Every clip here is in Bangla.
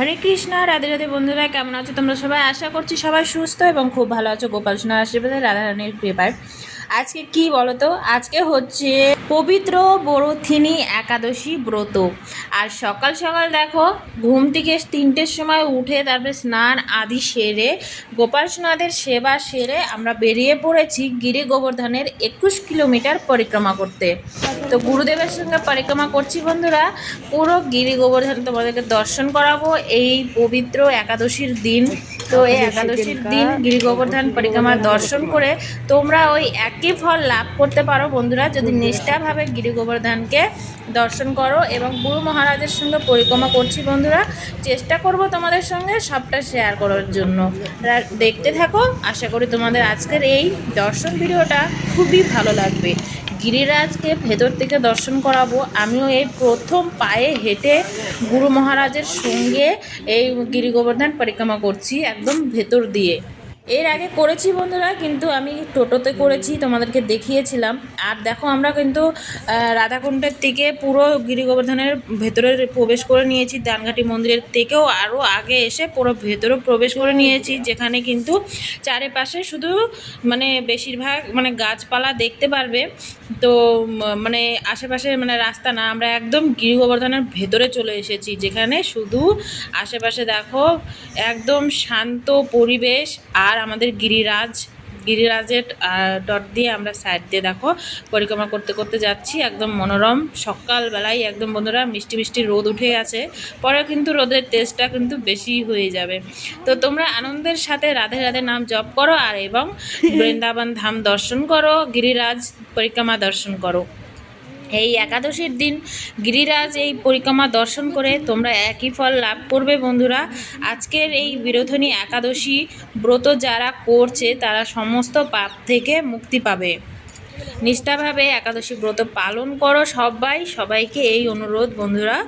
হরে কৃষ্ণ, রাধে রাধে বন্ধুরা, কেমন আছো তোমরা সবাই? আশা করছি সবাই সুস্থ এবং খুব ভালো আছো। গোপাল সোনার আশীর্বাদে রাধারানীর কৃপায়। আজকে কি বলো তো আজকে হচ্ছে পবিত্র বরথিনী একাদশী ব্রত। আর সকাল সকাল দেখো, ঘুম থেকে তিনটের সময় উঠে তারপরে স্নান আদি সেরে, গোপাল সোনাদের সেবা সেরে আমরা বেরিয়ে পড়েছি গিরি গোবর্ধনের একুশ কিলোমিটার পরিক্রমা করতে। তো গুরুদেবের সঙ্গে পরিক্রমা করছি বন্ধুরা। পুরো গিরি গোবর্ধন তোমাদেরকে দর্শন করাবো এই পবিত্র একাদশীর দিন। তো এই একাদশীর দিন গিরি গোবর্ধন পরিক্রমার দর্শন করে তোমরা ওই একই ফল লাভ করতে পারো বন্ধুরা। যদি নিষ্ঠাভাবে গিরি গোবর্ধনকে দর্শন করো এবং গুরু মহারাজের সঙ্গে পরিক্রমা করছি বন্ধুরা চেষ্টা করব তোমাদের সঙ্গে সবটা শেয়ার করার জন্য। দেখতে থাকো। আশা করি তোমাদের আজকের এই দর্শন ভিডিওটা খুবই ভালো লাগবে। গিরিরাজকে ভেতর থেকে দর্শন করাবো। আমিও এই প্রথম পায়ে হেঁটে গুরু মহারাজের সঙ্গে এই গিরি গোবর্ধন পরিক্রমা করছি, একদম ভেতর দিয়ে। এর আগে করেছি বন্ধুরা, কিন্তু আমি টোটোতে করেছি, তোমাদেরকে দেখিয়েছিলাম। আর দেখো, আমরা কিন্তু রাধাকুণ্ডের থেকে পুরো গিরি গোবর্ধনের ভেতরে প্রবেশ করে নিয়েছি দানঘাটি মন্দিরের থেকেও আরও আগে এসে পুরো ভেতরে প্রবেশ করে নিয়েছি, যেখানে কিন্তু চারিপাশে শুধু মানে বেশিরভাগ মানে গাছপালা দেখতে পারবে। তো মানে আশেপাশে মানে রাস্তা না, আমরা একদম গিরি গোবর্ধনের ভেতরে চলে এসেছি, যেখানে শুধু আশেপাশে দেখো একদম শান্ত পরিবেশ আর আমাদের গিরিরাজ গিরিরাজের ডট দিয়ে আমরা সাইড দিয়ে দেখো পরিক্রমা করতে করতে যাচ্ছি। একদম মনোরম সকালবেলায় একদম বন্ধুরা মিষ্টি মিষ্টি রোদ উঠে আছে। পরে কিন্তু রোদের তেজটা কিন্তু বেশি হয়ে যাবে। তো তোমরা আনন্দের সাথে রাধে রাধে নাম জপ করো আর এবং বৃন্দাবন ধাম দর্শন করো, গিরিরাজ পরিক্রমা দর্শন করো। এই একাদশীর দিন গিরিরাজ এই পরিক্রমা দর্শন করে তোমরা একই ফল লাভ করবে বন্ধুরা। আজকের এই বিরোধনী একাদশী ব্রত যারা করছে, তারা সমস্ত পাপ থেকে মুক্তি পাবে। নিষ্ঠাভাবে একাদশী ব্রত পালন করো সবাই। সবাইকে এই অনুরোধ বন্ধুরা।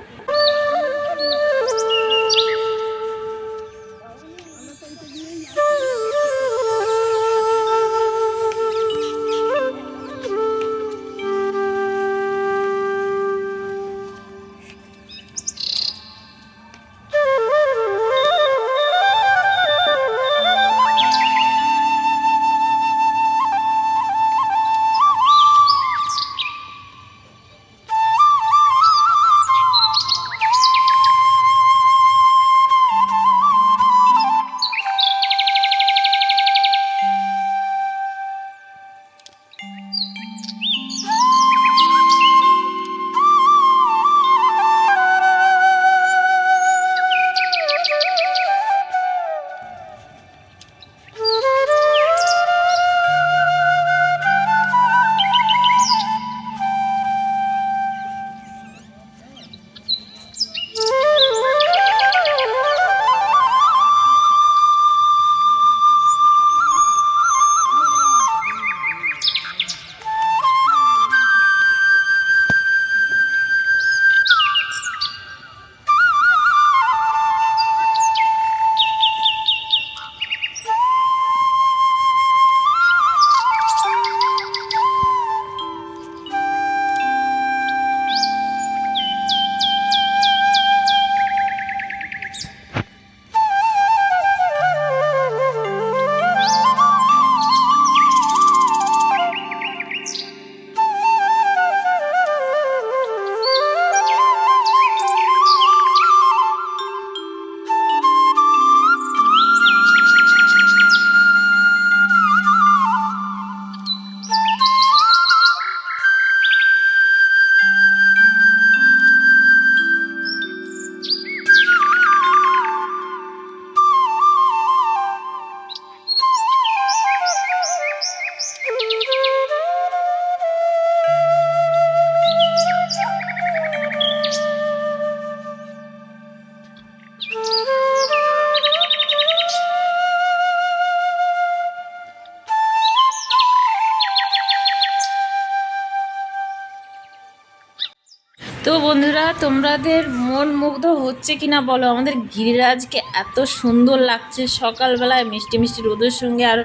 তো বন্ধুরা, তোমাদের মন মুগ্ধ হচ্ছে কিনা বলো? আমাদের গিরিরাজকে এত সুন্দর লাগছে। সকালবেলায় মিষ্টি মিষ্টি রোদের সঙ্গে আর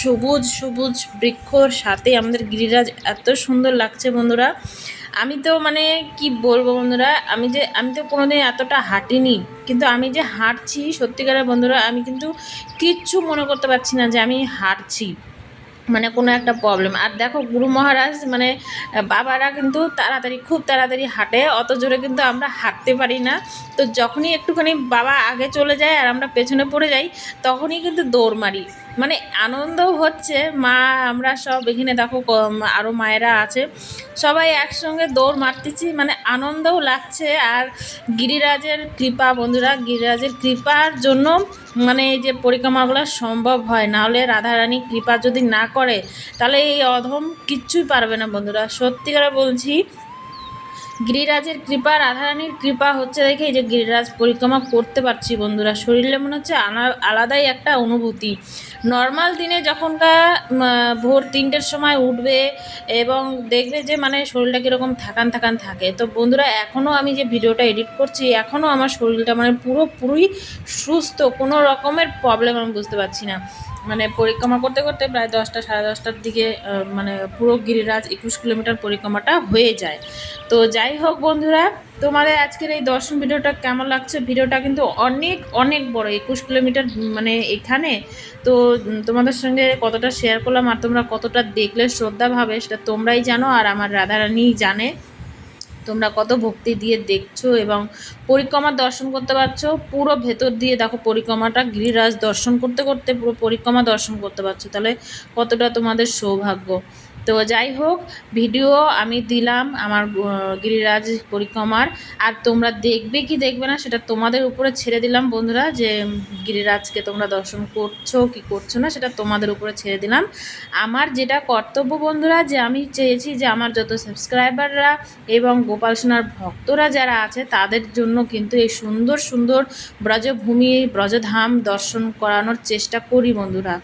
সবুজ সবুজ বৃক্ষর সাথে আমাদের গিরিরাজ এত সুন্দর লাগছে বন্ধুরা। আমি তো মানে কি বলব বন্ধুরা, আমি যে, আমি তো কোনোদিন এতটা হাঁটিনি, কিন্তু আমি যে হাঁটছি, সত্যিকারের বন্ধুরা, আমি কিন্তু কিচ্ছু মনে করতে পারছি না যে আমি হাঁটছি। মানে কোনো একটা প্রবলেম আর দেখো গুরু মহারাজ মানে বাবারা কিন্তু তাড়াতাড়ি, খুব তাড়াতাড়ি হাঁটে, অত জোরে কিন্তু আমরা হাঁটতে পারি না। তো যখনই একটুখানি বাবা আগে চলে যায় আর আমরা পেছনে পড়ে যাই, তখনই কিন্তু দৌড় মারি। মানে আনন্দও হচ্ছে। মা, আমরা সব এখানে দেখো আরও মায়েরা আছে। সবাই একসঙ্গে দৌড় মারতেছি মানে আনন্দও লাগছে। আর গিরিরাজের কৃপা, বন্ধুরা, গিরিরাজের কৃপার জন্য মানে এই যে পরিক্রমাগুলো সম্ভব হয়। নাহলে রাধারানী কৃপা যদি না করে, তাহলে এই অধম কিচ্ছুই পারবে না, বন্ধুরা। সত্যিকারে বলছি গিরিরাজের কৃপা, রাধারানীর কৃপা হচ্ছে দেখে যে গিরিরাজ পরিক্রমা করতে পারছি বন্ধুরা। শরীরে মনে হচ্ছে আলাদাই একটা অনুভূতি। নর্মাল দিনে যখনকার ভোর তিনটের সময় উঠবে এবং দেখবে যে মানে শরীরটা কীরকম থাকান থাকান থাকে। তো বন্ধুরা, এখনও আমি যে ভিডিওটা এডিট করছি, এখনও আমার শরীরটা মানে পুরোপুরি সুস্থ, কোনো রকমের প্রবলেম আমি বুঝতে পারছি না। মানে পরিক্রমা করতে করতে প্রায় দশটা, সাড়ে দশটার দিকে মানে পুরো গিরিরাজ একুশ কিলোমিটার পরিক্রমাটা হয়ে যায়। তো যাই হোক বন্ধুরা, তোমাদের আজকের এই দর্শন ভিডিওটা কেমন লাগছে? ভিডিওটা কিন্তু অনেক অনেক বড়, একুশ কিলোমিটার মানে এখানে। তো তোমাদের সঙ্গে কতটা শেয়ার করলাম আর তোমরা কতটা দেখলে, শ্রদ্ধা ভাবে, সেটা তোমরাই জানো আর আমার রাধারানীই জানে। তোমরা কত ভক্তি দিয়ে দেখছ এবং পরিক্রমার দর্শন করতে পারছ। পুরো ভেতর দিয়ে দেখো পরিক্রমাটা, গিরিরাজ দর্শন করতে করতে পুরো পরিক্রমা দর্শন করতে পারছ। তাহলে কতটা তোমাদের সৌভাগ্য। তো যাই হোক, ভিডিও আমি দিলাম আমার গিরিরাজ পরিক্রমার। আর তোমরা দেখবে কি দেখবে না, সেটা তোমাদের উপরে ছেড়ে দিলাম বন্ধুরা, যে গিরিরাজকে তোমরা দর্শন করছ কি করছ না, সেটা তোমাদের উপরে ছেড়ে দিলাম। আমার যেটা কর্তব্য বন্ধুরা, যে আমি চেয়েছি যে আমার যত সাবস্ক্রাইবাররা এবং গোপাল সোনার ভক্তরা যারা আছে, তাদের জন্য কিন্তু এই সুন্দর সুন্দর ব্রজভূমি, ব্রজধাম দর্শন করানোর চেষ্টা করি বন্ধুরা।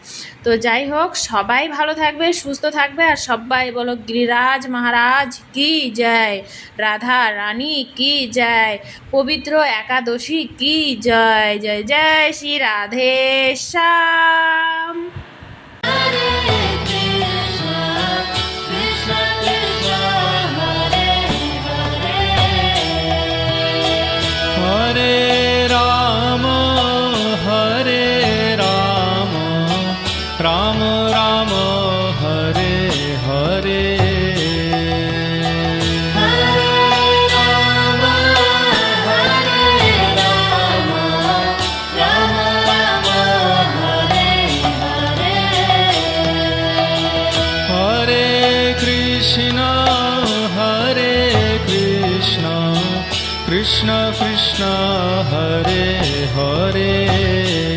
তো যাই হোক, সবাই ভালো থাকবে, সুস্থ থাকবে, আর সবাই বলো, গিরিরাজ মহারাজ, কি জয়? রাধা রানী, কি জয়? পবিত্র একাদশী, কি জয়? জয় জয়, শ্রী রাধে শ্যাম। Krishna Krishna Hare Hare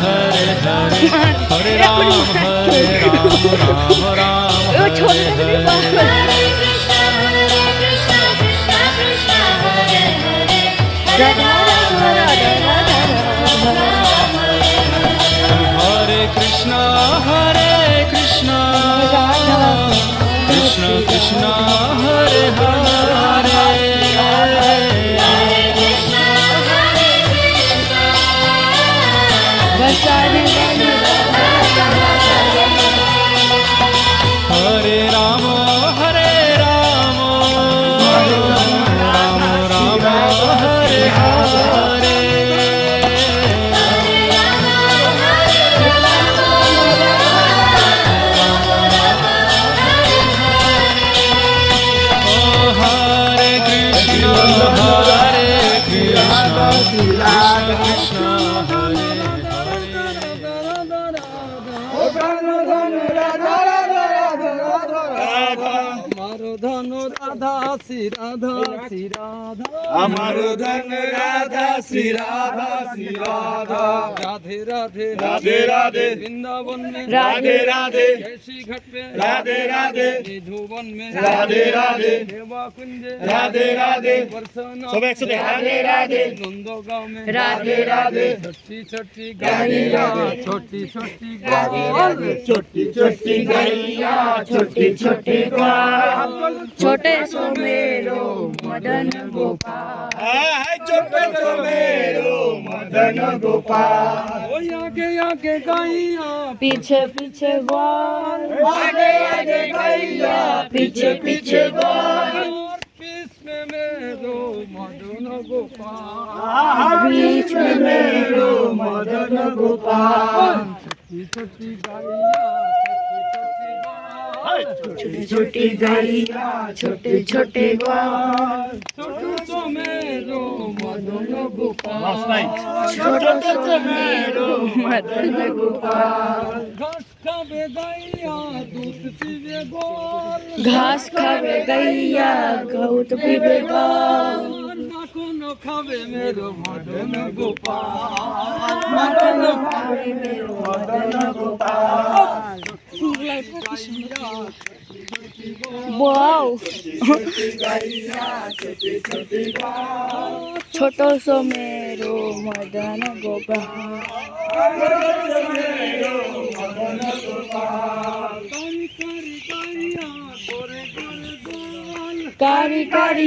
Hare Hare Hare Hare episode. Radha Shri Radha Shri Radha. আমার ধন রাধা শ্রী রাধা শ্রী রাধা। রাধে রাধে রাধে রাধে। বৃন্দাবন মে রাধে রাধে। ঋষি ঘট। রাধে রাধে। নিধুবন মে রাধে। রাধে রাধে। রাধে সব একসাথে। রাধে রাধে। নন্দগাঁও মে রাধে রাধে। ছোটি ছোটি গাড়িয়া ছোটি ছোটি গাড়িয়া ছোটি ছোটি গাড়িয়া ছোটি ছোটি গাড়িয়া छोटे ग्वाल छोटे सो मेरो मदन गोपाल है छोटे तो मेरो मदन गोपाल ओ आगे आगे गाइया पीछे पीछे ग्वाल आगे आगे गैया पीछे पीछे ग्वाल और बीच में मेरो मदन गोपाल बीच में मेरो मदन गोपाल छोटी छोटी गाइया छोटी छोटी ग्वाल छोटी छोटी गैया छोटे छोटे तो मेरो मदन गोपाल छोटे मेरो मदन गोपाल। घास खावे गैया दूध पीवे गोल घास खावे गैया गौत पीवे गाल नाखून खावे मेरो मदन गोपाल मदन गोपाल मेरो मदन गोपाल। বাউ ছোট সো মেরো মদন গোপা কারি কারি